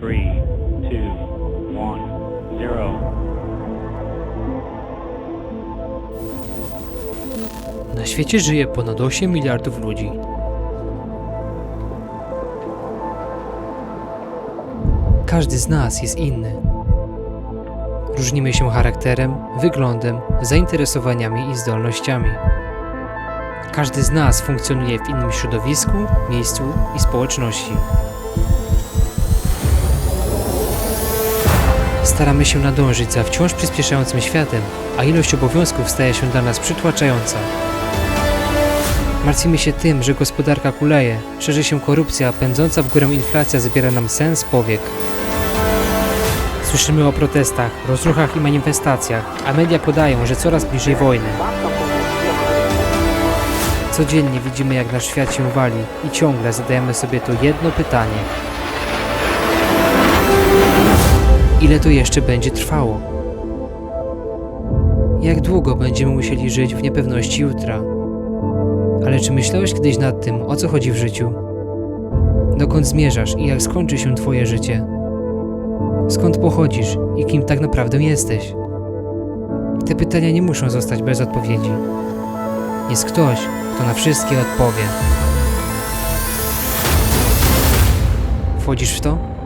Three, two, one, zero. Na świecie żyje ponad 8 miliardów ludzi. Każdy z nas jest inny. Różnimy się charakterem, wyglądem, zainteresowaniami i zdolnościami. Każdy z nas funkcjonuje w innym środowisku, miejscu i społeczności. Staramy się nadążyć za wciąż przyspieszającym światem, a ilość obowiązków staje się dla nas przytłaczająca. Martwimy się tym, że gospodarka kuleje, szerzy się korupcja, pędząca w górę inflacja zabiera nam sens powiek. Słyszymy o protestach, rozruchach i manifestacjach, a media podają, że coraz bliżej wojny. Codziennie widzimy, jak nasz świat się wali i ciągle zadajemy sobie to jedno pytanie. Ile to jeszcze będzie trwało? Jak długo będziemy musieli żyć w niepewności jutra? Ale czy myślałeś kiedyś nad tym, o co chodzi w życiu? Dokąd zmierzasz i jak skończy się Twoje życie? Skąd pochodzisz i kim tak naprawdę jesteś? Te pytania nie muszą zostać bez odpowiedzi. Jest ktoś, kto na wszystkie odpowie. Wchodzisz w to?